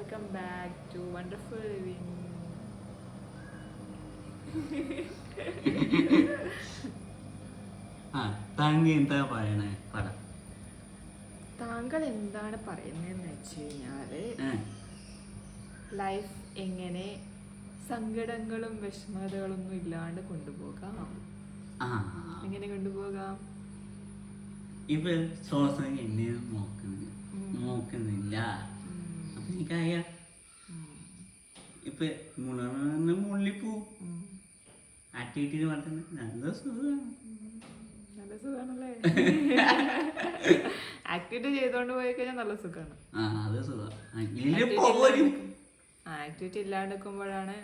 Welcome back to wonderful living ആ താങ്ക എന്താ പറയണേ? പറ. താങ്കൾ എന്താണ് പറയുന്നതെന്ന് വെച്ച് കഴിഞ്ഞാൽ ഏ, ലൈഫ് എങ്ങനെ സങ്കടങ്ങളും വിഷമതകളൊന്നും ഇല്ലാണ്ട് കൊണ്ടുപോകാം. എങ്ങനെ കൊണ്ടുപോകാം? ഇപ്പൊ ശ്വാസം എന്നെ. നോക്കുന്നില്ല. ഉം, ഇപ്പൊ മുളർന്ന് മുള്ളിപ്പൂ. ആക്ടിവിറ്റി പറഞ്ഞ നല്ല സുഖമാണ്. നല്ല സുഖാണല്ലേ? ആക്ടിവിറ്റി ചെയ്തോണ്ട് പോയി കഴിഞ്ഞാൽ നല്ല സുഖമാണ് ആ അത് സുഖം. ആക്ടിവിറ്റി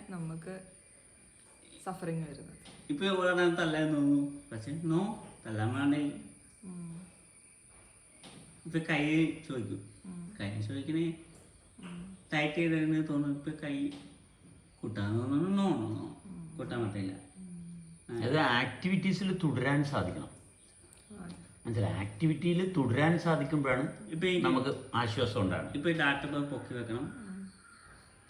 നമുക്ക് സഫറിങ് വരുന്നത്. ഇപ്പൊ ഇവിടെ തല്ലാൻ തോന്നുന്നു. പക്ഷെ നോ തല്ലാൻ വേണ്ടേ. ഇപ്പൊ കൈ ചോദിക്കും. കൈ ചോദിക്കണേ ടൈറ്റ് ചെയ്തതിന് തോന്നുന്നു. ഇപ്പൊ കൈ കൂട്ടാൻ തോന്നുന്നു. കൂട്ടാൻ പറ്റില്ല. അത് ആക്ടിവിറ്റീസിൽ തുടരാൻ സാധിക്കണം. മനസ്സിലായി? ആക്ടിവിറ്റിയിൽ തുടരാൻ സാധിക്കുമ്പോഴാണ് ഇപ്പൊ നമുക്ക് ആശ്വാസം ഉണ്ടാകുന്നത്. ഇപ്പൊ ഡാറ്റ പൊക്കി വെക്കണം.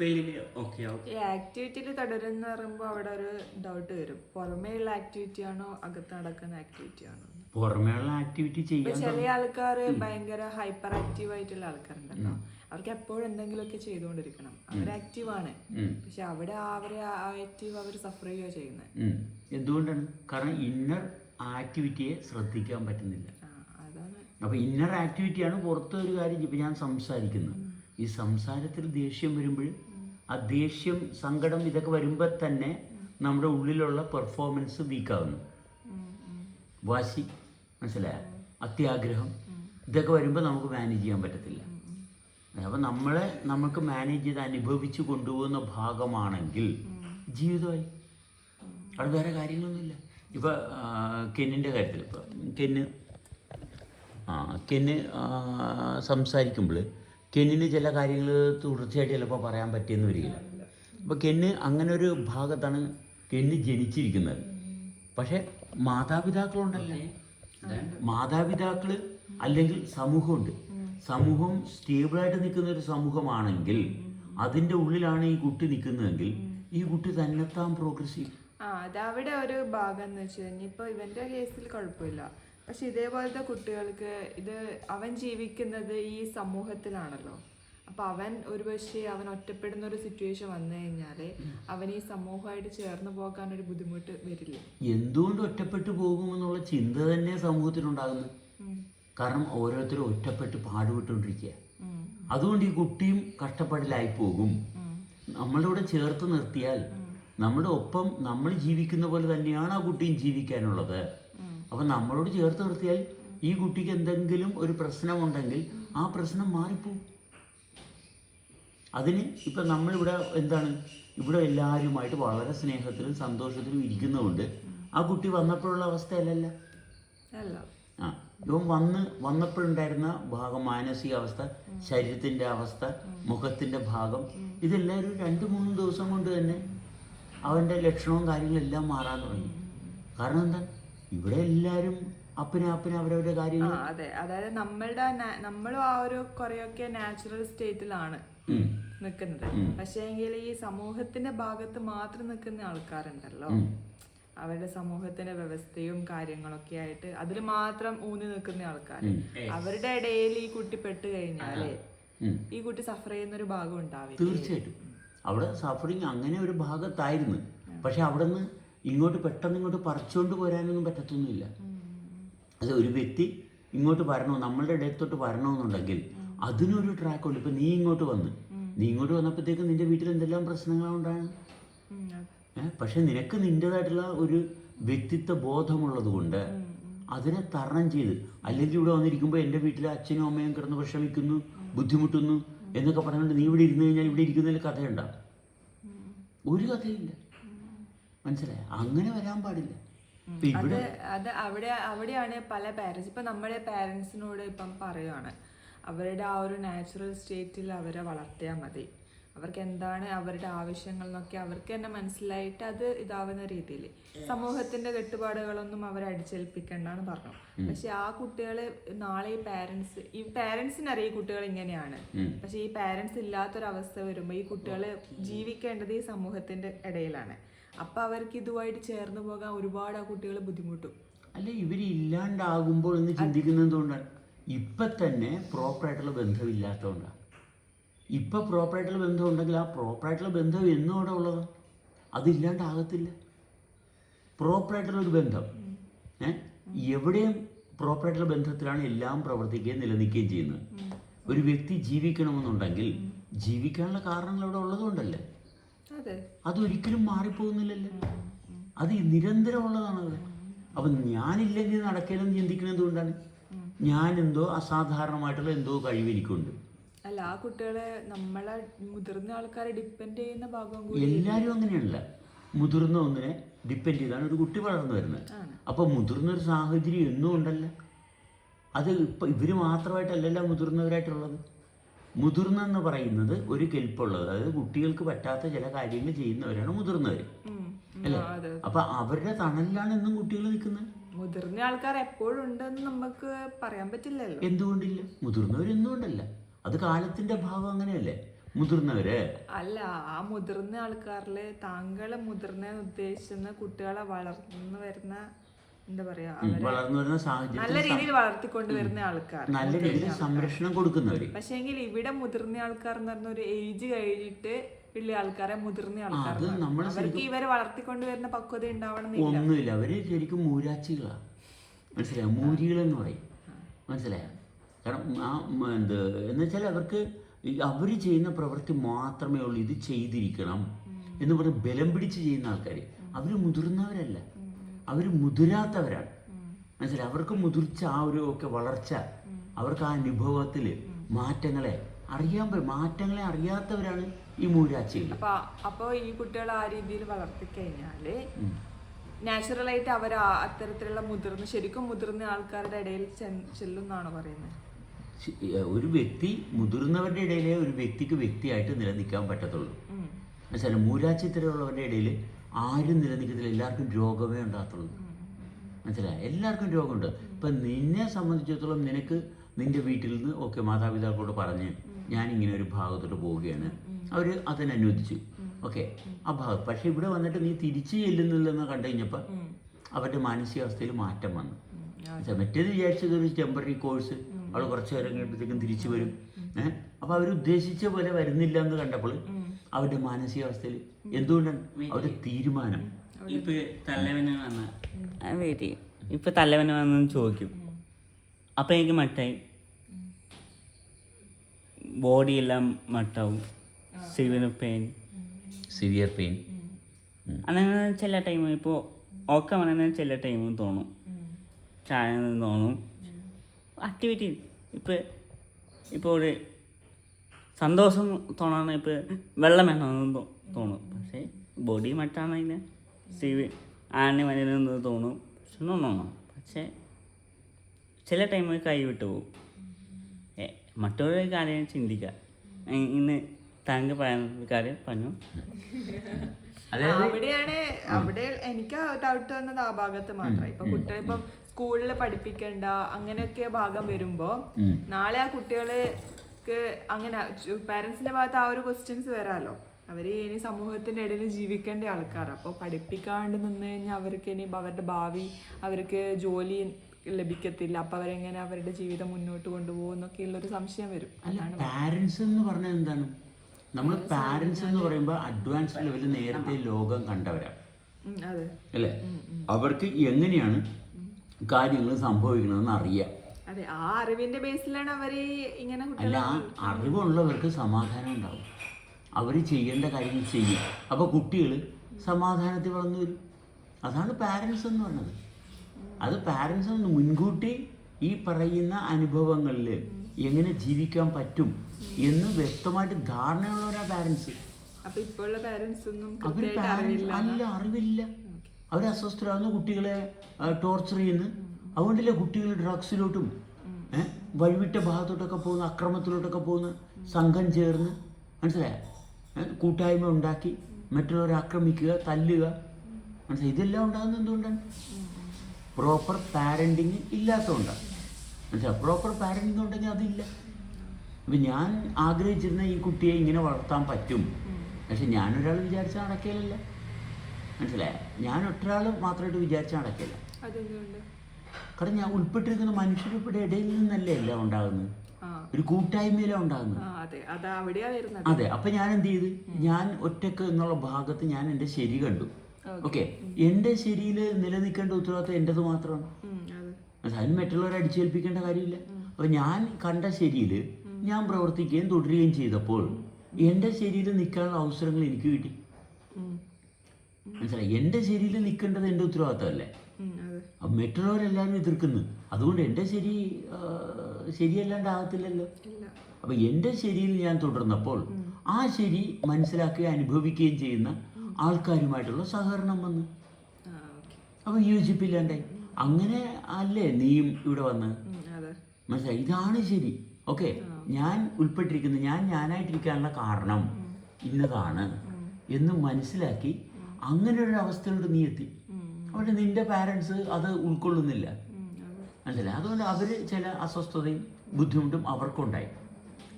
ഈ ആക്ടിവിറ്റിയിൽ തുടരുന്ന പറയുമ്പോൾ അവിടെ ഒരു ഡൗട്ട് വരും. പുറമേയുള്ള ആക്ടിവിറ്റി ആണോ അകത്ത് നടക്കുന്ന ആക്ടിവിറ്റി ആണോ? പുറമേയുള്ള ആക്ടിവിറ്റി ചെയ്യുമ്പോൾ ചെയ്യാൻ ചില ആൾക്കാർ ഭയങ്കര ഹൈപ്പർ ആക്റ്റീവ് ആയിട്ടുള്ള ആൾക്കാരുണ്ടല്ലോ. അവർക്ക് എപ്പോഴും എന്തെങ്കിലുമൊക്കെ ചെയ്തുകൊണ്ടിരിക്കണം. അവർ ആക്റ്റീവ് ആണ്. പക്ഷെ അവിടെ അവരെ ആക്റ്റീവ് അവർ സഫർ ചെയ്യുക ചെയ്യുന്നത് എന്തുകൊണ്ടാണ്? കാരണം ഇന്നർ ആക്ടിവിറ്റിയെ ശ്രദ്ധിക്കാൻ പറ്റുന്നില്ല. ആ അതാണ്. അപ്പൊ ഇന്നർ ആക്ടിവിറ്റിയാണ് പുറത്ത് ഒരു കാര്യം ഇപ്പൊ ഞാൻ സംസാരിക്കുന്നത്. ഈ സംസാരത്തിൽ ദേഷ്യം വരുമ്പോൾ ആ ദേഷ്യം സങ്കടം ഇതൊക്കെ വരുമ്പോൾ തന്നെ നമ്മുടെ ഉള്ളിലുള്ള പെർഫോമൻസ് ഉം, വാശി മനസ്സിലായ? അത്യാഗ്രഹം ഇതൊക്കെ വരുമ്പോൾ നമുക്ക് മാനേജ് ചെയ്യാൻ പറ്റത്തില്ല. അപ്പം നമ്മളെ നമുക്ക് മാനേജ് ചെയ്ത് അനുഭവിച്ചു കൊണ്ടുപോകുന്ന ഭാഗമാണെങ്കിൽ ജീവിതമായി. അവിടെ വേറെ കാര്യങ്ങളൊന്നുമില്ല. ഇപ്പോൾ കെന്നിന്റെ കാര്യത്തിൽ ഇപ്പോൾ കെന്ന് ആ കെന്ന് സംസാരിക്കുമ്പോൾ കെന്നിന് ചില കാര്യങ്ങൾ തുടർച്ചയായിട്ട് ചിലപ്പോൾ പറയാൻ പറ്റിയെന്ന് വരികയില്ല അപ്പോൾ കെന്ന് അങ്ങനെ ഒരു ഭാഗത്താണ് കെന്ന് ജനിച്ചിരിക്കുന്നത്. പക്ഷേ മാതാപിതാക്കളുണ്ടല്ലേ? മാതാപിതാക്കൾ അല്ലെങ്കിൽ സമൂഹമുണ്ട്. സമൂഹം സ്റ്റേബിളായിട്ട് നിൽക്കുന്ന ഒരു സമൂഹമാണെങ്കിൽ അതിന്റെ ഉള്ളിലാണ് ഈ കുട്ടി നിൽക്കുന്നതെങ്കിൽ ഈ കുട്ടി തന്നെത്താൻ പ്രോഗ്രസ് ചെയ്യും. ആ അതവിടെ ഒരു ഭാഗം എന്ന് വെച്ച് കഴിഞ്ഞാൽ ഇപ്പൊ ഇവന്റെ കേസിൽ കുഴപ്പമില്ല. പക്ഷെ ഇതേപോലത്തെ കുട്ടികൾക്ക് ഇത് അവൻ ജീവിക്കുന്നത് ഈ സമൂഹത്തിലാണല്ലോ. അപ്പൊ അവൻ ഒരുപക്ഷെ അവൻ ഒറ്റപ്പെടുന്ന ഒരു സിറ്റുവേഷൻ വന്നു കഴിഞ്ഞാൽ അവൻ ഈ സമൂഹമായിട്ട് ചേർന്ന് പോകാൻ ഒരു ബുദ്ധിമുട്ട് വരില്ല. എന്തുകൊണ്ട് ഒറ്റപ്പെട്ടു പോകുമെന്നുള്ള ചിന്ത തന്നെ സമൂഹത്തിലുണ്ടാകുന്നു. കാരണം ഓരോരുത്തരും ഒറ്റപ്പെട്ട് പാടുപെട്ടുകൊണ്ടിരിക്കുക. അതുകൊണ്ട് ഈ കുട്ടിയും കഷ്ടപ്പാടിലായി പോകും. നമ്മളിവിടെ ചേർത്ത് നിർത്തിയാൽ നമ്മുടെ ഒപ്പം നമ്മൾ ജീവിക്കുന്ന പോലെ തന്നെയാണ് ആ കുട്ടിയും ജീവിക്കാനുള്ളത്. അപ്പൊ നമ്മളോട് ചേർത്ത് നിർത്തിയാൽ ഈ കുട്ടിക്ക് എന്തെങ്കിലും ഒരു പ്രശ്നമുണ്ടെങ്കിൽ ആ പ്രശ്നം മാറിപ്പോവും. അതിന് ഇപ്പം നമ്മളിവിടെ എന്താണ്? ഇവിടെ എല്ലാവരുമായിട്ട് വളരെ സ്നേഹത്തിലും സന്തോഷത്തിലും ഇരിക്കുന്നതുകൊണ്ട് ആ കുട്ടി വന്നപ്പോഴുള്ള അവസ്ഥയല്ലല്ല. ആ. ഇവൻ വന്ന് വന്നപ്പോഴുണ്ടായിരുന്ന ഭാഗം മാനസികാവസ്ഥ ശരീരത്തിന്റെ അവസ്ഥ മുഖത്തിന്റെ ഭാഗം ഇതെല്ലാവരും ഒരു രണ്ട് മൂന്ന് ദിവസം കൊണ്ട് തന്നെ അവന്റെ ലക്ഷണവും കാര്യങ്ങളും എല്ലാം മാറാൻ തുടങ്ങി. കാരണം എന്താ? ഇവിടെ എല്ലാവരും അപ്പനെ അപ്പനെ അവരവരുടെ കാര്യങ്ങൾ. അതെ. അതായത് നമ്മളുടെ നമ്മളും ആ ഒരു കുറെയൊക്കെ നാച്ചുറൽ സ്റ്റേറ്റിലാണ്. നിൽക്കുന്നത്. പക്ഷേ എങ്കിൽ ഈ സമൂഹത്തിന്റെ ഭാഗത്ത് മാത്രം നിൽക്കുന്ന ആൾക്കാരുണ്ടല്ലോ. അവരുടെ സമൂഹത്തിന്റെ വ്യവസ്ഥയും കാര്യങ്ങളൊക്കെ ആയിട്ട് അതിൽ മാത്രം ഊന്നി നിൽക്കുന്ന ആൾക്കാർ അവരുടെ ഇടയിൽ ഈ കുട്ടി പെട്ട് കഴിഞ്ഞാൽ ഈ കുട്ടി സഫർ ചെയ്യുന്ന ഒരു ഭാഗം ഉണ്ടാവില്ല? തീർച്ചയായിട്ടും. അവിടെ സഫറിങ് അങ്ങനെ ഒരു ഭാഗത്തായിരുന്നു. പക്ഷെ അവിടെ നിന്ന് ഇങ്ങോട്ട് പെട്ടെന്ന് ഇങ്ങോട്ട് പറിച്ചുകൊണ്ട് പോരാനൊന്നും പറ്റത്തൊന്നുമില്ല. അത് ഒരു വ്യക്തി ഇങ്ങോട്ട് വരണോ നമ്മളുടെ ഇടത്തോട്ട് വരണമെന്നുണ്ടെങ്കിൽ അതിനൊരു ട്രാക്ക് ഉണ്ട്. ഇപ്പം നീ ഇങ്ങോട്ട് വന്ന്. നീ ഇങ്ങോട്ട് വന്നപ്പോഴത്തേക്ക് നിന്റെ വീട്ടിൽ എന്തെല്ലാം പ്രശ്നങ്ങളുണ്ടാണ് പക്ഷെ നിനക്ക് നിന്റെതായിട്ടുള്ള ഒരു വ്യക്തിത്വ ബോധമുള്ളത് കൊണ്ട് അതിനെ തരണം ചെയ്ത് അല്ലെങ്കിൽ ഇവിടെ വന്നിരിക്കുമ്പോൾ എന്റെ വീട്ടിലെ അച്ഛനും അമ്മയും കിടന്ന് വിഷമിക്കുന്നു ബുദ്ധിമുട്ടുന്നു എന്നൊക്കെ പറഞ്ഞുകൊണ്ട് നീ ഇവിടെ ഇരുന്ന് കഴിഞ്ഞാൽ ഇവിടെ ഇരിക്കുന്നതിൽ കഥയുണ്ട? ഒരു കഥയില്ല. മനസ്സിലായ? അങ്ങനെ വരാൻ പാടില്ല. അത് അത് അവിടെ അവിടെയാണ് പല പാരൻസ് ഇപ്പൊ നമ്മുടെ പാരൻസിനോട് ഇപ്പം പറയുവാണ്. അവരുടെ ആ ഒരു നാച്ചുറൽ സ്റ്റേറ്റിൽ അവരെ വളർത്തിയാൽ മതി. അവർക്ക് എന്താണ് അവരുടെ ആവശ്യങ്ങൾ എന്നൊക്കെ അവർക്ക് തന്നെ മനസ്സിലായിട്ട് അത് ഇതാവുന്ന രീതിയിൽ. സമൂഹത്തിന്റെ കെട്ടുപാടുകളൊന്നും അവരെ അടിച്ചേൽപ്പിക്കണ്ടെന്ന് പറഞ്ഞു. പക്ഷെ ആ കുട്ടികൾ നാളെ ഈ പാരന്റ്സ് ഈ പാരന്റ്സിനറിയ ഈ കുട്ടികൾ ഇങ്ങനെയാണ്. പക്ഷെ ഈ പാരന്റ്സ് ഇല്ലാത്തൊരവസ്ഥ വരുമ്പോൾ ഈ കുട്ടികൾ ജീവിക്കേണ്ടത് ഈ സമൂഹത്തിന്റെ ഇടയിലാണ്. അപ്പൊ അവർക്ക് ഇതുമായിട്ട് ചേർന്ന് പോകാൻ ഒരുപാട് ആ കുട്ടികൾ ബുദ്ധിമുട്ടും. അല്ല ഇവർ ഇല്ലാണ്ടാകുമ്പോൾ എന്ന് ചിന്തിക്കുന്നത് എന്തുകൊണ്ടാണ് ഇപ്പം തന്നെ പ്രോപ്പറായിട്ടുള്ള ബന്ധമില്ലാത്തതുകൊണ്ടാണ് ഇപ്പം പ്രോപ്പറായിട്ടുള്ള ബന്ധം ഉണ്ടെങ്കിൽ ആ പ്രോപ്പറായിട്ടുള്ള ബന്ധം എന്നും അവിടെ ഉള്ളത്? അതില്ലാണ്ടാകത്തില്ല. പ്രോപ്പറായിട്ടുള്ളൊരു ബന്ധം. ഏ? എവിടെയും പ്രോപ്പറായിട്ടുള്ള ബന്ധത്തിലാണ് എല്ലാം പ്രവർത്തിക്കുകയും നിലനിൽക്കുകയും ചെയ്യുന്നത്. ഒരു വ്യക്തി ജീവിക്കണമെന്നുണ്ടെങ്കിൽ ജീവിക്കാനുള്ള കാരണങ്ങൾ ഇവിടെ ഉള്ളതുകൊണ്ടല്ലേ? അതെ. അതൊരിക്കലും മാറിപ്പോകുന്നില്ലല്ലോ. അത് നിരന്തരം ഉള്ളതാണ് അത് അപ്പം ഞാനില്ലെങ്കിൽ നടക്കലെന്ന് ചിന്തിക്കുന്നത് എന്തുകൊണ്ടാണ്? ഞാൻ എന്തോ അസാധാരണമായിട്ടുള്ള എന്തോ കഴിവ് എനിക്കുണ്ട്. അല്ല ആ കുട്ടികളെ നമ്മളെ മുതിർന്ന ആൾക്കാരെ ഡിപ്പെൻഡ് ചെയ്യുന്ന ഭാഗം കൂടി എല്ലാവരും അങ്ങനെയല്ല. മുതിർന്ന ഒന്നിനെ ഡിപ്പെൻഡ് ചെയ്താണ് ഒരു കുട്ടി വളർന്നു വരുന്നത്. അപ്പൊ അപ്പോൾ മുതിർന്ന ഒരു സാഹചര്യം എന്നും ഉണ്ടല്ല. അത് ഇപ്പം ഇവർ മാത്രമായിട്ടല്ലല്ല മുതിർന്നവരായിട്ടുള്ളത്. മുതിർന്ന എന്ന് പറയുന്നത് ഒരു കെൽപ്പുള്ളത്. അതായത് കുട്ടികൾക്ക് പറ്റാത്ത ചില കാര്യങ്ങൾ ചെയ്യുന്നവരാണ് മുതിർന്നവർ അല്ലേ? അപ്പൊ അവരുടെ തണലിലാണ് എന്നും കുട്ടികൾ നിൽക്കുന്നത്. മുതിർന്ന ആൾക്കാർ എപ്പോഴും ഉണ്ടെന്ന് നമുക്ക് പറയാൻ പറ്റില്ലല്ലോ. എന്തുകൊണ്ടില്ല? മുതിർന്നവരെന്തുകൊണ്ടല്ല അത് കാലത്തിന്റെ ഭാവം അങ്ങനെയല്ലേ? മുതിർന്നവര്. അല്ല ആ മുതിർന്ന ആൾക്കാരിൽ താങ്കളെ മുതിർന്ന ഉദ്ദേശിക്കുന്ന കുട്ടികളെ വളർന്നു വരുന്ന എന്താ പറയാ വളർന്നു വരുന്ന സാഹചര്യം നല്ല രീതിയിൽ വളർത്തിക്കൊണ്ട് വരുന്ന ആൾക്കാർ നല്ല രീതിയിൽ സംരക്ഷണം കൊടുക്കുന്നവര്. പക്ഷെ ഇവിടെ മുതിർന്ന ആൾക്കാർ എന്ന് പറഞ്ഞ ഒരു ഏജ് കഴിഞ്ഞിട്ട് ഉള്ള ആൾക്കാരെ മുതിർന്ന ആൾക്കാർ അവർക്ക് ഇവരെ വളർത്തിക്കൊണ്ട് വരുന്ന പക്വത ഉണ്ടാവണം ഒന്നുമില്ല. അവർ ശരിക്കും മൂരാച്ചികളാ. മനസ്സിലായോ? മൂരികളെന്ന് പറയും. മനസ്സിലായോ? കാരണം ആ എന്ത് എന്ന് വെച്ചാൽ അവർക്ക് അവർ ചെയ്യുന്ന പ്രവൃത്തി മാത്രമേ ഉള്ളൂ ഇത് ചെയ്തിരിക്കണം. എന്ന് പറഞ്ഞ് ബലം പിടിച്ച് ചെയ്യുന്ന ആൾക്കാർ അവർ മുതിർന്നവരല്ല. അവർ മുതിരാത്തവരാണ്. മനസ്സിലായി? അവർക്ക് മുതിർച്ച ആ ഒരു ഒക്കെ വളർച്ച അവർക്ക് ആ അനുഭവത്തിൽ മാറ്റങ്ങളെ അറിയാൻ പറ്റും മാറ്റങ്ങളെ അറിയാത്തവരാണ് ഈ മൂരാച്ചികൾ അപ്പൊ അപ്പൊ ഈ കുട്ടികളെ ആ രീതിയിൽ വളർത്തി കഴിഞ്ഞാൽ നാച്ചുറൽ ആയിട്ട് അവർ അത്തരത്തിലുള്ള മുതിർന്ന ശരിക്കും മുതിർന്ന ആൾക്കാരുടെ ഇടയിൽ ചെല്ലുന്നാണ് പറയുന്നത് ഒരു വ്യക്തി മുതിർന്നവരുടെ ഇടയിലെ ഒരു വ്യക്തിക്ക് വ്യക്തിയായിട്ട് നിലനിൽക്കാൻ പറ്റത്തുള്ളൂ. മനസ്സിലായി മൂരാച്ചിത്തരമുള്ളവരുടെ ഇടയിൽ ആരും നിലനിൽക്കത്തില്ല. എല്ലാവർക്കും രോഗമേ ഉണ്ടാകത്തുള്ളൂ. മനസ്സിലായി? എല്ലാവർക്കും രോഗമുണ്ട്. ഇപ്പം നിന്നെ സംബന്ധിച്ചിടത്തോളം നിനക്ക് നിന്റെ വീട്ടിൽ നിന്ന് ഓക്കെ മാതാപിതാക്കളോട് പറഞ്ഞ് ഞാൻ ഇങ്ങനെ ഒരു ഭാഗത്തോട്ട് പോവുകയാണ്. അവർ അതിനനുവദിച്ചു ഓക്കെ ആ ഭാഗം പക്ഷെ ഇവിടെ വന്നിട്ട് നീ തിരിച്ചു ചെല്ലുന്നില്ലെന്ന് കണ്ടു കഴിഞ്ഞപ്പോൾ അവരുടെ മാനസികാവസ്ഥയിൽ മാറ്റം വന്നു? മറ്റേത് വിചാരിച്ചത് ഒരു ടെമ്പററി കോഴ്സ് അവൾ കുറച്ച് നേരം കഴിയുമ്പോഴത്തേക്കും തിരിച്ചു വരും. ഏഹ് അപ്പൊ അവർ ഉദ്ദേശിച്ച പോലെ വരുന്നില്ല എന്ന് കണ്ടപ്പോൾ അവരുടെ മാനസികാവസ്ഥയിൽ എന്തുകൊണ്ടാണ് അവരുടെ തീരുമാനം? ഇപ്പൊ തലവന് വന്ന വെയിറ്റ് ഇപ്പൊ തലവന് വന്ന് ചോദിക്കും. അപ്പൊ എനിക്ക് മട്ടായി. ബോഡി എല്ലാം മട്ടാവും. സിവിയർ പെയിൻ സിവിയർ പെയിൻ അങ്ങനെ ചില ടൈം ഇപ്പോൾ ഓക്കെ പറയുന്ന ചില ടൈമും തോന്നും. ചായ തോന്നും. ആക്ടിവിറ്റി ഇപ്പോൾ ഇപ്പോൾ ഒരു സന്തോഷം തോന്നാണ് ഇപ്പോൾ വെള്ളം വേണമെന്ന് തോന്നും. പക്ഷേ ബോഡി മറ്റാണെങ്കിൽ സീവി ആന വരുന്നെന്ന് തോന്നും. പക്ഷെ നോക്കണം പക്ഷേ ചില ടൈമിൽ കൈ വിട്ടു പോകും. ഏ, മറ്റൊരു കാര്യം ചിന്തിക്കുക. ഇന്ന് താങ്കൾ പറയുന്ന കാര്യം പറഞ്ഞു. അവിടെയാണ് അവിടെ എനിക്ക് ഡൗട്ട് വന്നത് ആ ഭാഗത്ത് മാത്രം. ഇപ്പൊ കുട്ടികൾ ഇപ്പം സ്കൂളിൽ പഠിപ്പിക്കേണ്ട അങ്ങനെയൊക്കെ ഭാഗം വരുമ്പോ നാളെ ആ കുട്ടികൾക്ക് അങ്ങനെ പാരന്റ്സിന്റെ ഭാഗത്ത് ആ ഒരു ക്വസ്റ്റ്യൻസ് വരാലോ. അവർ ഇനി സമൂഹത്തിന്റെ ഇടയിൽ ജീവിക്കേണ്ട ആൾക്കാർ അപ്പോൾ പഠിപ്പിക്കാണ്ട് നിന്ന് കഴിഞ്ഞാൽ അവർക്ക് ഇനി അവരുടെ ഭാവി അവർക്ക് ജോലി ലഭിക്കത്തില്ല. അപ്പൊ അവരെങ്ങനെ അവരുടെ ജീവിതം മുന്നോട്ട് കൊണ്ടുപോകും എന്നൊക്കെയുള്ള ഒരു സംശയം വരും. അതാണ് പാരൻസ് എന്ന് പറഞ്ഞാൽ എന്താണ്? നമ്മൾ പാരന്റ്സ് എന്ന് പറയുമ്പോൾ അഡ്വാൻസ് ലെവലിൽ നേരത്തെ ലോകം കണ്ടവരാണ് അല്ലേ? അവർക്ക് എങ്ങനെയാണ് കാര്യങ്ങൾ സംഭവിക്കണമെന്ന് അറിയാം അതെ ആ അറിവിന്റെ ബേസിലാണ് അവർ ഇങ്ങനെ അല്ല ആ അറിവുള്ളവർക്ക് സമാധാനം ഉണ്ടാവും. അവർ ചെയ്യേണ്ട കാര്യങ്ങൾ ചെയ്യും. അപ്പോൾ കുട്ടികൾ സമാധാനത്തിൽ വളർന്നു വരും. അതാണ് പാരൻസ് എന്ന് പറഞ്ഞത്. അത് പാരൻസ് എന്ന് മുൻകൂട്ടി ഈ പറയുന്ന അനുഭവങ്ങളിൽ എങ്ങനെ ജീവിക്കാൻ പറ്റും എന്ന് വ്യക്തമായിട്ട് ധാരണയുള്ളവരാ പാരൻസ് ഒന്നും അല്ല അറിവില്ല. അവർ കുട്ടികളെ ടോർച്ചർ ചെയ്യുന്നു അതുകൊണ്ടല്ലേ കുട്ടികൾ ഡ്രഗ്സിലോട്ടും വഴിവിട്ട ഭാഗത്തോട്ടൊക്കെ പോകുന്നു അക്രമത്തിലോട്ടൊക്കെ പോകുന്നു സംഘം ചേർന്ന് മനസ്സിലായോ? കൂട്ടായ്മ ഉണ്ടാക്കി മറ്റുള്ളവരെ ആക്രമിക്കുക തല്ലുക. മനസ്സിലായി? ഇതെല്ലാം ഉണ്ടാകുന്നത് എന്തുകൊണ്ടാണ്? പ്രോപ്പർ പാരന്റിങ് ഇല്ലാത്തതുകൊണ്ടാണ് മനസ്സിലായി? പ്രോപ്പർ പാരന്റിങ് ഉണ്ടെങ്കിൽ അതില്ല. അപ്പം ഞാൻ ആഗ്രഹിച്ചിരുന്ന ഈ കുട്ടിയെ ഇങ്ങനെ വളർത്താൻ പറ്റും. പക്ഷെ ഞാനൊരാൾ വിചാരിച്ചാൽ നടക്കില്ല മനസ്സിലായ? ഞാൻ ഒറ്റരാൾ മാത്രമായിട്ട് വിചാരിച്ചാൽ നടക്കില്ല കാരണം ഞാൻ ഉൾപ്പെട്ടിരിക്കുന്ന മനുഷ്യരുടെ ഇടയിൽ നിന്നല്ലേ എല്ലാം ഉണ്ടാകുന്നത്? ഒരു കൂട്ടായ്മയിലാണ് ഉണ്ടാകുന്നത്? അതെ. അപ്പൊ ഞാൻ എന്ത് ചെയ്ത്? ഞാൻ ഒറ്റയ്ക്ക് എന്നുള്ള ഭാഗത്ത് ഞാൻ എന്റെ ശരി കണ്ടു. ഓക്കെ. എന്റെ ശരിയിൽ നിലനിൽക്കേണ്ട ഉത്തരവാദിത്വം എന്റേത് മാത്രമാണ്. അതെ. അത് അതിന് മറ്റുള്ളവരെ അടിച്ചേൽപ്പിക്കേണ്ട കാര്യമില്ല. അപ്പൊ ഞാൻ കണ്ട ശരിയിൽ ഞാൻ പ്രവർത്തിക്കുകയും തുടരുകയും ചെയ്തപ്പോൾ എന്റെ ശരിയിൽ നിൽക്കാനുള്ള അവസരങ്ങൾ എനിക്ക് കിട്ടി. മനസ്സിലായി? എന്റെ ശരിയിൽ നിൽക്കേണ്ടത് എന്റെ ഉത്തരവാദിത്തമല്ലേ? മറ്റുള്ളവരെല്ലാവരും എതിർക്കുന്നു. അതുകൊണ്ട് എന്റെ ശരി ശരിയല്ലാണ്ട് ശരിയല്ലാണ്ടാകത്തില്ലല്ലോ അപ്പൊ എന്റെ എന്റെ ശരിയിൽ ഞാൻ തുടർന്നപ്പോൾ ആ ശരി മനസ്സിലാക്കുകയും അനുഭവിക്കുകയും ചെയ്യുന്ന ആൾക്കാരുമായിട്ടുള്ള സഹകരണം വന്നു. അപ്പൊ യോജിപ്പില്ലാണ്ടേ യോജിപ്പില്ലാണ്ടായി അങ്ങനെ അല്ലേ നീയും ഇവിടെ വന്ന്? മനസ്സിലായി? ഇതാണ് ശരി. ഓക്കെ. ഞാൻ ഉൾപ്പെട്ടിരിക്കുന്നത് ഞാൻ ഞാനായിട്ടിരിക്കാനുള്ള കാരണം ഇന്നതാണ് എന്ന് മനസ്സിലാക്കി അങ്ങനെ ഒരു അവസ്ഥയിലോട്ട് നീ എത്തി. അവിടെ നിന്റെ പാരൻസ് അത് ഉൾക്കൊള്ളുന്നില്ല. മനസ്സിലായി? അതുകൊണ്ട് അവർ ചില അസ്വസ്ഥതയും ബുദ്ധിമുട്ടും അവർക്കുണ്ടായി.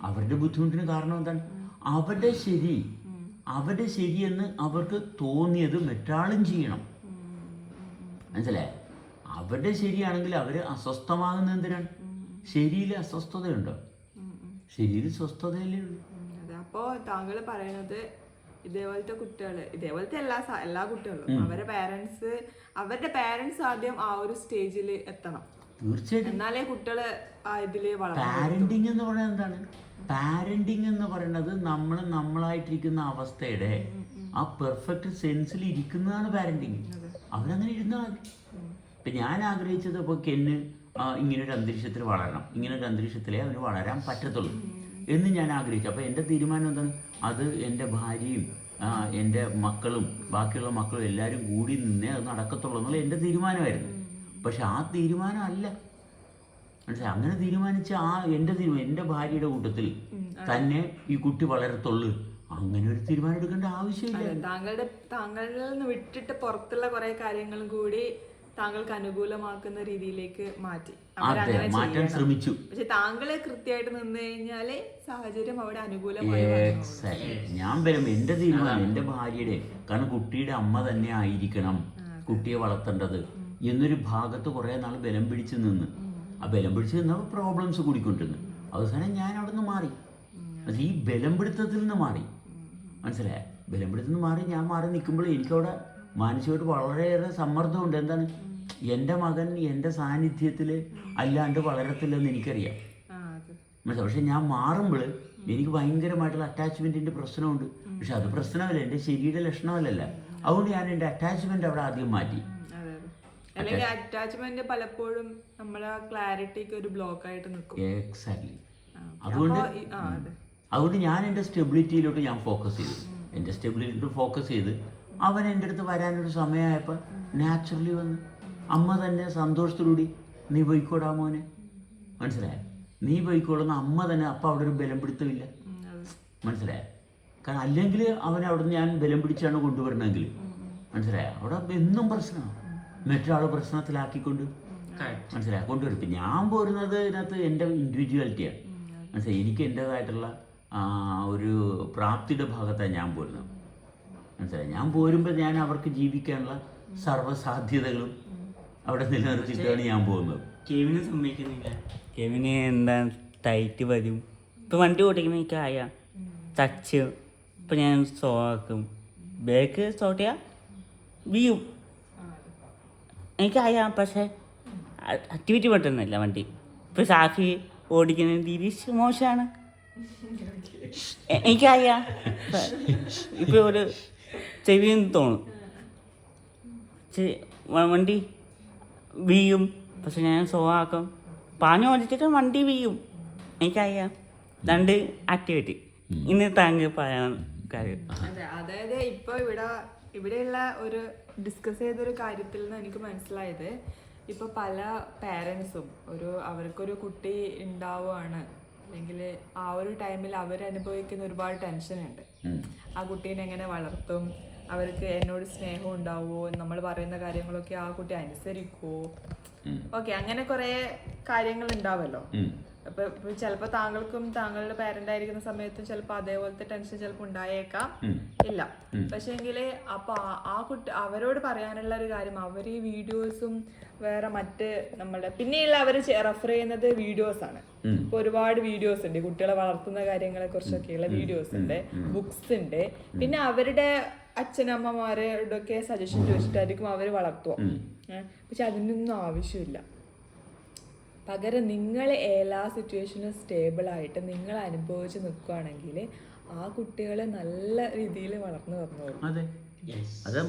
അവരുടെ ബുദ്ധിമുട്ടിന് കാരണം എന്താണ്? അവരുടെ ശരി അവരുടെ ശരിയെന്ന് അവർക്ക് തോന്നിയത് മറ്റാളും ചെയ്യണം. മനസ്സിലായി? അവരുടെ ശരിയാണെങ്കിൽ അവർ അസ്വസ്ഥമാകുന്ന എന്തിനാണ്? ശരിയിൽ അസ്വസ്ഥതയുണ്ടോ? ശരിയിൽ സ്വസ്ഥതയല്ലേ ഉള്ളൂ. അപ്പോ താങ്കൾ പറയണത് ഇതേപോലത്തെ കുട്ടികൾ ഇതേപോലത്തെ എല്ലാ എല്ലാ കുട്ടികളും. അവരെ പാരന്റ്സ് അവരുടെ പാരന്റ്സ് ആദ്യം ആ ഒരു സ്റ്റേജിൽ എത്തണം. തീർച്ചയായിട്ടും. എന്നാലേ കുട്ടികൾ ഇതിൽ പാരന്റിങ് എന്ന് പറയുന്നത് എന്താണ്? പാരന്റിങ് എന്ന് പറയുന്നത് നമ്മൾ നമ്മളായിട്ടിരിക്കുന്ന അവസ്ഥയുടെ ആ പെർഫെക്റ്റ് സെൻസിൽ ഇരിക്കുന്നതാണ് പാരന്റിങ് അവരങ്ങനെ ഇരുന്നാൽ മതി. ഇപ്പം ഞാൻ ആഗ്രഹിച്ചത് ഇപ്പോൾ കെന്ന് ഇങ്ങനെ ഇങ്ങനൊരു അന്തരീക്ഷത്തിൽ വളരണം. ഇങ്ങനെ ഒരു അന്തരീക്ഷത്തിലേ അവന് വളരാൻ പറ്റത്തുള്ളൂ. എന്ന് ഞാൻ ആഗ്രഹിച്ചു അപ്പോൾ എന്റെ തീരുമാനം എന്താണ് അത് എന്റെ ഭാര്യയും എന്റെ മക്കളും ബാക്കിയുള്ള മക്കളും എല്ലാവരും കൂടി നിന്നേ അത് നടക്കത്തുള്ളൂ എന്നുള്ള എന്റെ തീരുമാനമായിരുന്നു. പക്ഷെ ആ തീരുമാനം അല്ല. മനസ്സിലായി? അങ്ങനെ തീരുമാനിച്ച ആ എന്റെ തീരുമാനം എന്റെ ഭാര്യയുടെ കൂട്ടത്തിൽ തന്നെ ഈ കുട്ടി വളരത്തുള്ളൂ. അങ്ങനെ ഒരു തീരുമാനം എടുക്കേണ്ട ആവശ്യമില്ല. താങ്കളുടെ താങ്കളിൽ നിന്ന് വിട്ടിട്ട് പുറത്തുള്ള കുറെ കാര്യങ്ങളും കൂടി താങ്കൾക്ക് അനുകൂലമാക്കുന്ന രീതിയിലേക്ക് മാറ്റി. അതെ മാറ്റാൻ ശ്രമിച്ചു. പക്ഷെ താങ്കളെ കൃത്യമായിട്ട് നിന്ന് കഴിഞ്ഞാൽ സാഹചര്യം അവിടെ അനുകൂലമായി. ഞാൻ വരും. എന്റെ തീരുമാനം എന്റെ ഭാര്യയുടെ. കാരണം കുട്ടിയുടെ അമ്മ തന്നെ ആയിരിക്കണം കുട്ടിയെ വളർത്തേണ്ടത്. എന്നൊരു ഭാഗത്ത് കുറെ നാൾ ബലം പിടിച്ച് നിന്ന്. ആ ബലം പിടിച്ച് നിന്നപ്പോൾ പ്രോബ്ലംസ് കൂടിക്കൊണ്ടിരുന്നു. അവസാനം ഞാൻ അവിടെ നിന്ന് മാറി അത് ഈ ബലം പിടുത്തത്തിൽ നിന്ന് മാറി. മനസ്സിലായ? ബലം നിന്ന് മാറി ഞാൻ മാറി നിൽക്കുമ്പോൾ എനിക്കവിടെ മാനസികമായിട്ട് വളരെയേറെ സമ്മർദ്ദമുണ്ട്. എന്താണ്? എന്റെ മകൻ എന്റെ സാന്നിധ്യത്തിൽ അല്ലാണ്ട് വളരത്തില്ലെന്ന് എനിക്കറിയാം. പക്ഷെ ഞാൻ മാറുമ്പോൾ എനിക്ക് ഭയങ്കരമായിട്ടുള്ള അറ്റാച്ച്മെന്റിന്റെ പ്രശ്നമുണ്ട്. പക്ഷെ അത് പ്രശ്നമല്ല എന്റെ ശരിയുടെ ലക്ഷണമല്ലല്ല. അതുകൊണ്ട് ഞാൻ എന്റെ അറ്റാച്ച്മെന്റ് അവിടെ ആദ്യം മാറ്റി. അല്ലെങ്കിൽ അറ്റാച്ച്മെന്റ് പലപ്പോഴും നമ്മളെ ക്ലാരിറ്റിക്ക് ഒരു ബ്ലോക്ക് ആയിട്ട് നിൽക്കും. എക്സാക്ട്ലി അതുകൊണ്ട് അതുകൊണ്ട് ഞാൻ എന്റെ സ്റ്റെബിലിറ്റിയിലോട്ട് ഞാൻ ഫോക്കസ് ചെയ്തു. എന്റെ സ്റ്റെബിലിറ്റിയിലോട്ട് ഫോക്കസ് ചെയ്ത് അവൻ എന്റെ അടുത്ത് വരാനൊരു സമയമായപ്പോൾ നാച്ചുറലി വന്ന് അമ്മ തന്നെ സന്തോഷത്തോടുകൂടി നീ പോയിക്കോടാ മോനെ. മനസ്സിലായ? നീ പോയിക്കോളുന്ന അമ്മ തന്നെ അപ്പ അവിടെ ഒരു ബലം പിടുത്തമില്ല. മനസ്സിലായോ? കാരണം അല്ലെങ്കിൽ അവനെ അവിടെ ഞാൻ ബലം പിടിച്ചാണ് കൊണ്ടുവരണമെങ്കിൽ മനസ്സിലായ? അവിടെ എന്നും പ്രശ്നമാണ്. മറ്റൊരാൾ പ്രശ്നത്തിലാക്കിക്കൊണ്ട്. മനസ്സിലായ? കൊണ്ടുവരും. ഇപ്പം ഞാൻ പോരുന്നത് ഇതിനകത്ത് എന്റെ ഇൻഡിവിജ്വാലിറ്റിയാണ് മനസ്സിലായി? എനിക്ക് എന്റേതായിട്ടുള്ള ആ, ഒരു പ്രാപ്തിയുടെ ഭാഗത്താണ് ഞാൻ പോരുന്നത്. മനസ്സിലായി? ഞാൻ പോരുമ്പോൾ ഞാൻ അവർക്ക് ജീവിക്കാനുള്ള സർവസാധ്യതകളും അവിടെ നിലനിർത്തിയിട്ടാണ് ഞാൻ പോകുന്നത്. കെവിന് സമ്മതിക്കുന്നില്ല. കെവിന് എന്താ ടൈറ്റ് വരും. ഇപ്പം വണ്ടി ഓടിക്കുന്ന ആയ. ടച്ച് ഇപ്പം ഞാൻ സോ ആക്കും. ബ്രേക്ക് വീയും എനിക്ക് ആയ പക്ഷേ ആക്ടിവിറ്റി പെട്ടെന്നല്ല വണ്ടി. ഇപ്പം സാഫി ഓടിക്കുന്ന രീതി മോശമാണ് എനിക്കായ ഇപ്പൊ ഒരു ചെവിയെന്ന് തോന്നും. വണ്ടി വീഴും പക്ഷെ ഞാൻ സ്ലോ ആക്കും പാഞ്ഞു ഓടിച്ചിട്ട് വണ്ടി വീയും. എനിക്കറിയാം. രണ്ട് ആക്ടിവിറ്റി ഇന്ന് താങ്ക് പറയാൻ കാര്യം. അതെ അതായത് ഇപ്പൊ ഇവിടെ ഇവിടെയുള്ള ഒരു ഡിസ്കസ് ചെയ്തൊരു കാര്യത്തിൽ നിന്ന് എനിക്ക് മനസ്സിലായത് ഇപ്പൊ പല പാരൻസും ഒരു അവർക്കൊരു കുട്ടി ഉണ്ടാവുകയാണ് അല്ലെങ്കിൽ ആ ഒരു ടൈമിൽ അവർ അനുഭവിക്കുന്ന ഒരുപാട് ടെൻഷൻ ഉണ്ട്. ആ കുട്ടീനെ എങ്ങനെ വളർത്തും? അവർക്ക് എന്നോട് സ്നേഹം ഉണ്ടാവുമോ നമ്മൾ പറയുന്ന കാര്യങ്ങളൊക്കെ ആ കുട്ടി അനുസരിക്കുമോ ഉം. ഓക്കെ അങ്ങനെ കുറേ കാര്യങ്ങൾ ഉണ്ടാവല്ലോ. ഇപ്പൊ ചിലപ്പോ താങ്കൾക്കും താങ്കളുടെ പാരന്റ് ആയിരിക്കുന്ന സമയത്തും ചിലപ്പോ അതേപോലത്തെ ടെൻഷൻ ചിലപ്പോ ഉണ്ടായേക്കാം. ഇല്ല. പക്ഷെങ്കിൽ അപ്പൊ ആ- കുട്ടി അവരോട് പറയാനുള്ള ഒരു കാര്യം അവർ ഈ വീഡിയോസും വേറെ മറ്റ് നമ്മളുടെ പിന്നെയുള്ള അവർ റെഫർ ചെയ്യുന്നത് വീഡിയോസ് ആണ്. ഇപ്പൊ ഒരുപാട് വീഡിയോസ് ഉണ്ട്. കുട്ടികളെ വളർത്തുന്ന കാര്യങ്ങളെ കുറിച്ചൊക്കെയുള്ള വീഡിയോസ് ഉണ്ട്. ബുക്സ് ഉണ്ട്. പിന്നെ അവരുടെ അച്ഛനമ്മമാരോടൊക്കെ സജഷൻ ചോദിച്ചിട്ടായിരിക്കും അവർ വളർത്തുക. പക്ഷെ അതിനൊന്നും ആവശ്യമില്ല. പകരം നിങ്ങൾ എല്ലാ സിറ്റുവേഷനും സ്റ്റേബിളായിട്ട് നിങ്ങൾ അനുഭവിച്ച് നിൽക്കുകയാണെങ്കിൽ ആ കുട്ടികളെ നല്ല രീതിയിൽ വളർന്നു വന്നോളൂ. അതെ. യെസ് അത്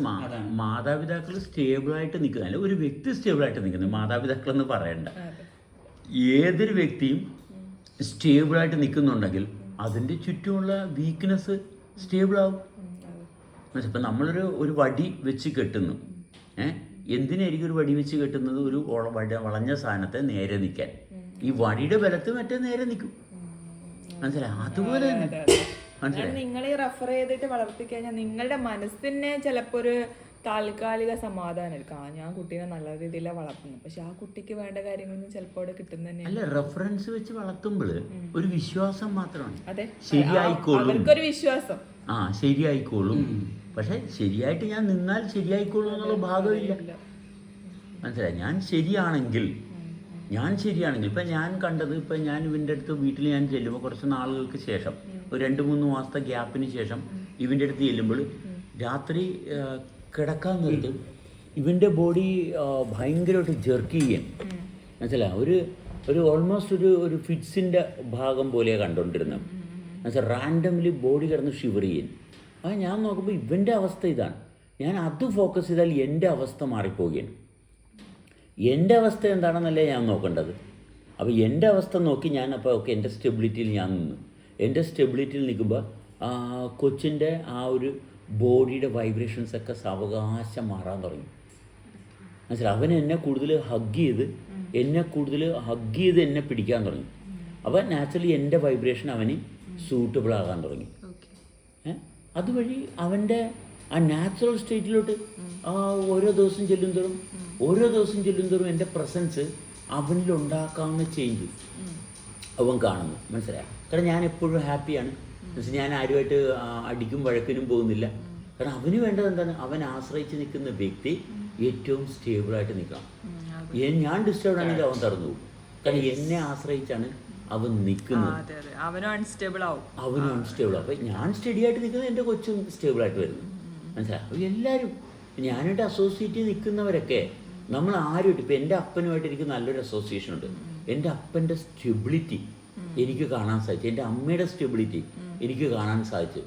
മാതാപിതാക്കൾ സ്റ്റേബിൾ ആയിട്ട് നിൽക്കുന്ന അല്ല ഒരു വ്യക്തി സ്റ്റേബിളായിട്ട് നിൽക്കുന്നത് മാതാപിതാക്കൾ എന്ന് പറയണ്ട. ഏതൊരു വ്യക്തിയും സ്റ്റേബിൾ ആയിട്ട് നിൽക്കുന്നുണ്ടെങ്കിൽ അതിന്റെ ചുറ്റുമുള്ള വീക്ക്നെസ് സ്റ്റേബിൾ സ്റ്റേബിളാവും ഇപ്പം നമ്മളൊരു ഒരു വടി വെച്ച് കെട്ടുന്നു. ഏ? എന്തിനായിരിക്കും ഒരു വടി വെച്ച് കെട്ടുന്നത്? ഒരു വളഞ്ഞ സാധനത്തെ നേരെ നിൽക്കാൻ ഈ വടിയുടെ ബലത്ത് മറ്റേ നേരെ നിൽക്കും. മനസ്സിലായി? അതുപോലെ തന്നെ. നിങ്ങളെ നിങ്ങൾ റെഫർ ചെയ്തിട്ട് വളർത്തിക്കഴിഞ്ഞാൽ നിങ്ങളുടെ മനസ്സിനെ ചിലപ്പോ ഒരു താൽക്കാലിക സമാധാനം ആ, ഞാൻ കുട്ടീനെ നല്ല രീതിയിലാണ് വളർത്തുന്നു പക്ഷെ ആ കുട്ടിക്ക് വേണ്ട കാര്യങ്ങളൊന്നും ചിലപ്പോൾ അവിടെ കിട്ടുന്ന അല്ല റെഫറൻസ് വെച്ച് വളർത്തുമ്പോൾ ഒരു വിശ്വാസം മാത്രമാണ്. അതെ. ശരിയായിക്കോളും. അവർക്കൊരു വിശ്വാസം. ആ ശരിയായിക്കോളും. പക്ഷെ ശരിയായിട്ട് ഞാൻ നിന്നാൽ ശരിയായിക്കോളും എന്നുള്ള ഭാഗമില്ല. മനസ്സിലായി? ഞാൻ ശരിയാണെങ്കിൽ ഞാൻ ശരിയാണെങ്കിൽ ഇപ്പം ഞാൻ കണ്ടത് ഇപ്പം ഞാൻ ഇവന്റെ അടുത്ത് വീട്ടിൽ ഞാൻ ചെല്ലുമ്പോൾ കുറച്ച് നാളുകൾക്ക് ശേഷം ഒരു രണ്ട് മൂന്ന് മാസത്തെ ഗ്യാപ്പിന് ശേഷം ഇവന്റെ അടുത്ത് ചെല്ലുമ്പോൾ രാത്രി കിടക്കാൻ നിർത്തും ഇവന്റെ ബോഡി ഭയങ്കരമായിട്ട് ജെർക്ക് ചെയ്യാൻ മനസ്സിലായി? ഒരു ഒരു ഓൾമോസ്റ്റ് ഒരു ഒരു ഫിറ്റ്സിന്റെ ഭാഗം പോലെ കണ്ടുകൊണ്ടിരുന്നത് എന്നുവെച്ചാൽ റാൻഡംലി ബോഡി കിടന്ന് ഷിവർ ചെയ്യും. അപ്പം ഞാൻ നോക്കുമ്പോൾ ഇവന്റെ അവസ്ഥ ഇതാണ്. ഞാൻ അത് ഫോക്കസ് ചെയ്താൽ എന്റെ അവസ്ഥ മാറിപ്പോവുകയാണ്. എന്റെ അവസ്ഥ എന്താണെന്നല്ലേ ഞാൻ നോക്കേണ്ടത്. അപ്പോൾ എന്റെ അവസ്ഥ നോക്കി ഞാൻ അപ്പോൾ ഓക്കെ എന്റെ സ്റ്റെബിലിറ്റിയിൽ ഞാൻ നിന്നു. എന്റെ സ്റ്റെബിലിറ്റിയിൽ നിൽക്കുമ്പോൾ കൊച്ചിന്റെ ആ ഒരു ബോഡിയുടെ വൈബ്രേഷൻസൊക്കെ സാവകാശം മാറാൻ തുടങ്ങി. മനസ്സിലായി? അവൻ എന്നെ കൂടുതൽ ഹഗ് ചെയ്ത് എന്നെ കൂടുതൽ ഹഗ് ചെയ്ത് എന്നെ പിടിക്കാൻ തുടങ്ങി. അപ്പോൾ നാച്ചുറലി എന്റെ വൈബ്രേഷൻ അവന് സൂട്ടബിൾ ആകാൻ തുടങ്ങി. അതുവഴി അവന്റെ ആ നാച്ചുറൽ സ്റ്റേറ്റിലോട്ട് ആ ഓരോ ദിവസം ചെല്ലും തോറും ഓരോ ദിവസം ചെല്ലും തോറും എന്റെ പ്രസൻസ് അവനിൽ ഉണ്ടാക്കാവുന്ന ചേഞ്ച് അവൻ കാണുന്നു. മനസ്സിലായോ? കാരണം ഞാൻ എപ്പോഴും ഹാപ്പിയാണ് എന്നുവെച്ചാൽ ഞാൻ ആരുമായിട്ട് അടിക്കും വഴക്കിനും പോകുന്നില്ല. കാരണം അവന് വേണ്ടത് എന്താണ്? അവൻ ആശ്രയിച്ച് നിൽക്കുന്ന വ്യക്തി ഏറ്റവും സ്റ്റേബിളായിട്ട് നിൽക്കണം. ഞാൻ ഡിസ്റ്റർബ് ആണെങ്കിൽ അവൻ തറന്നു പോകും. കാരണം എന്നെ ആശ്രയിച്ചാണ് അവൻ നിൽക്കുന്നത്. അവനും അൺസ്റ്റേബിൾ ആവും. അവനും അൺസ്റ്റേബിൾ അപ്പം ഞാൻ സ്റ്റഡി ആയിട്ട് നിൽക്കുന്നത് എന്റെ കൊച്ചും സ്റ്റേബിൾ ആയിട്ട് വരുന്നു. മനസ്സിലായി? അപ്പോൾ എല്ലാവരും ഞാനായിട്ട് അസോസിയേറ്റ് ചെയ്ത് നിൽക്കുന്നവരൊക്കെ നമ്മൾ ആരുമായിട്ട് ഇപ്പം എന്റെ അപ്പനുമായിട്ട് എനിക്ക് നല്ലൊരു അസോസിയേഷൻ ഉണ്ട്. എന്റെ അപ്പന്റെ സ്റ്റെബിലിറ്റി എനിക്ക് കാണാൻ സാധിച്ചു. എന്റെ അമ്മയുടെ സ്റ്റെബിലിറ്റി എനിക്ക് കാണാൻ സാധിച്ചു.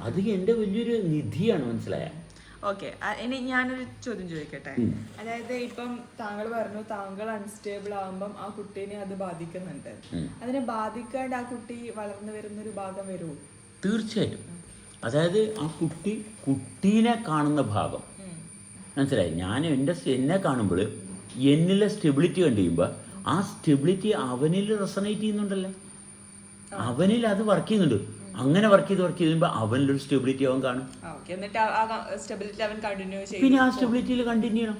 അത് എന്റെ വലിയൊരു നിധിയാണ് മനസ്സിലായ? ഓക്കെ. ഇനി ഞാനൊരു ചോദ്യം ചോദിക്കട്ടെ? അതായത് ഇപ്പം താങ്കൾ പറഞ്ഞു താങ്കൾ അൺസ്റ്റേബിൾ ആകുമ്പം ആ കുട്ടീനെ അത് ബാധിക്കുന്നുണ്ട്. അതിനെ ബാധിക്കാണ്ട് ആ കുട്ടി വളർന്നു വരുന്ന ഒരു ഭാഗം വരുമോ തീർച്ചയായിട്ടും. അതായത് ആ കുട്ടി കുട്ടീനെ കാണുന്ന ഭാഗം. മനസ്സിലായി? ഞാൻ എന്റെ എന്നെ കാണുമ്പോൾ എന്നിലെ സ്റ്റെബിലിറ്റി കണ്ടു കഴിയുമ്പോൾ ആ സ്റ്റെബിലിറ്റി അവനിൽ റെസണേറ്റ് ചെയ്യുന്നുണ്ടല്ലോ. അവനിൽ അത് വർക്ക് ചെയ്യുന്നുണ്ട്. അങ്ങനെ വർക്ക് ചെയ്ത് വർക്ക് ചെയ്യുമ്പോൾ അവനിലൊരു സ്റ്റെബിലിറ്റി അവൻ കാണും. ഓക്കെ. എന്നിട്ട് ആ സ്റ്റെബിലിറ്റി അവൻ കണ്ടിന്യൂ ചെയ്യും. പിന്നെ ആ സ്റ്റെബിലിറ്റിയിൽ കണ്ടിന്യൂ ചെയ്യണം.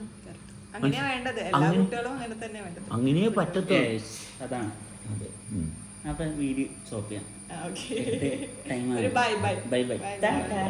അങ്ങനെ പറ്റത്തുള്ളൂ. അതാണ്. അതെ. വീഡിയോ സ്റ്റോപ്പ് ചെയ്യാം. ഓക്കെ. ടൈം ഒരു bye bye bye bye bye bye